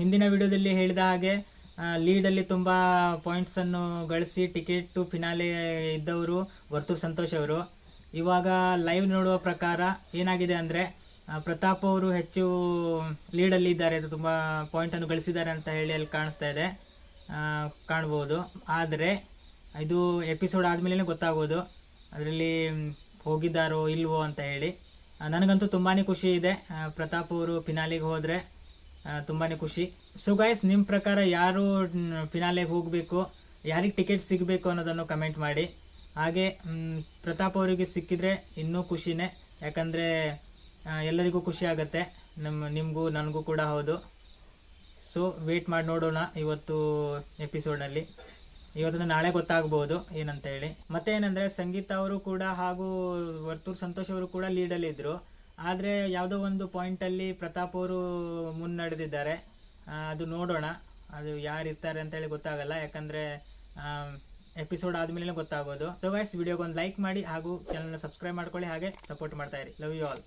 ಹಿಂದಿನ ವಿಡಿಯೋದಲ್ಲಿ ಹೇಳಿದ ಹಾಗೆ ಲೀಡಲ್ಲಿ ತುಂಬ ಪಾಯಿಂಟ್ಸನ್ನು ಗಳಿಸಿ ಟಿಕೆಟ್ ಟು ಫಿನಾಲೆ ಇದ್ದವರು ವರ್ತೂರ್ ಸಂತೋಷ್ ಅವರು. ಇವಾಗ ಲೈವ್ ನೋಡುವ ಪ್ರಕಾರ ಏನಾಗಿದೆ ಅಂದರೆ ಪ್ರತಾಪ್ ಅವರು ಹೆಚ್ಚು ಲೀಡಲ್ಲಿ ಇದ್ದಾರೆ ತುಂಬ ಪಾಯಿಂಟನ್ನು ಗಳಿಸಿದ್ದಾರೆ ಅಂತ ಹೇಳಿ ಅಲ್ಲಿ ಕಾಣಿಸ್ತಾ ಇದೆ. ಕಾಣ್ಬೋದು. ಆದರೆ, ಇದು ಎಪಿಸೋಡ್ ಆದಮೇಲೆ ಗೊತ್ತಾಗೋದು. ಅದರಲ್ಲಿ ಹೋಗಿದ್ದಾರೋ ಇಲ್ವೋ ಅಂತ ಹೇಳಿ. ನನಗಂತೂ ತುಂಬಾ ಖುಷಿ ಇದೆ ಪ್ರತಾಪ್ ಅವರು ಫಿನಾಲಿಗೆ ಹೋದರೆ. ತುಂಬಾ ಖುಷಿ. ಸೊ ಗೈಸ್ ನಿಮ್ಮ ಪ್ರಕಾರ ಯಾರು ಫಿನಾಲೆಗೆ ಹೋಗಬೇಕು, ಯಾರಿಗೆ ಟಿಕೆಟ್ ಸಿಗಬೇಕು ಅನ್ನೋದನ್ನು ಕಮೆಂಟ್ ಮಾಡಿ. ಹಾಗೆ ಪ್ರತಾಪ್ ಅವರಿಗೆ ಸಿಕ್ಕಿದ್ರೆ ಇನ್ನೂ ಖುಷಿನೇ. ಯಾಕಂದರೆ ಎಲ್ಲರಿಗೂ ಖುಷಿ ಆಗುತ್ತೆ. ನಮ್ಮ ನಿಮಗೂ, ನನಗೂ ಕೂಡ ಹೌದು. ಸೊ ವೇಟ್ ಮಾಡಿ ನೋಡೋಣ ಇವತ್ತು ಎಪಿಸೋಡ್ನಲ್ಲಿ ಇವತ್ತು ನಾಳೆ ಗೊತ್ತಾಗ್ಬೋದು ಏನಂತ ಹೇಳಿ. ಮತ್ತೆ ಏನಂದ್ರೆ ಸಂಗೀತ ಅವರು ಕೂಡ ಹಾಗೂ ವರ್ತೂರ್ ಸಂತೋಷ್ ಅವರು ಕೂಡ ಲೀಡಲ್ಲಿ ಇದ್ರು. ಆದ್ರೆ ಯಾವುದೋ ಒಂದು ಪಾಯಿಂಟ್ ಅಲ್ಲಿ ಪ್ರತಾಪ್ ಅವರು ಮುನ್ನಡೆದಿದ್ದಾರೆ ಅದು ನೋಡೋಣ. ಅದು ಯಾರು ಇರ್ತಾರೆ ಅಂತ ಹೇಳಿ ಗೊತ್ತಾಗಲ್ಲ. ಯಾಕಂದ್ರೆ ಎಪಿಸೋಡ್ ಆದ್ಮೇಲೆ ಗೊತ್ತಾಗೋದು. ಸೊ ಗೈಸ್ ವಿಡಿಯೋಗೆ ಒಂದು ಲೈಕ್ ಮಾಡಿ ಹಾಗೂ ಚಾನಲ್ನ ಸಬ್ಸ್ಕ್ರೈಬ್ ಮಾಡ್ಕೊಳ್ಳಿ. ಹಾಗೆ ಸಪೋರ್ಟ್ ಮಾಡ್ತಾ ಇರಿ. Love you all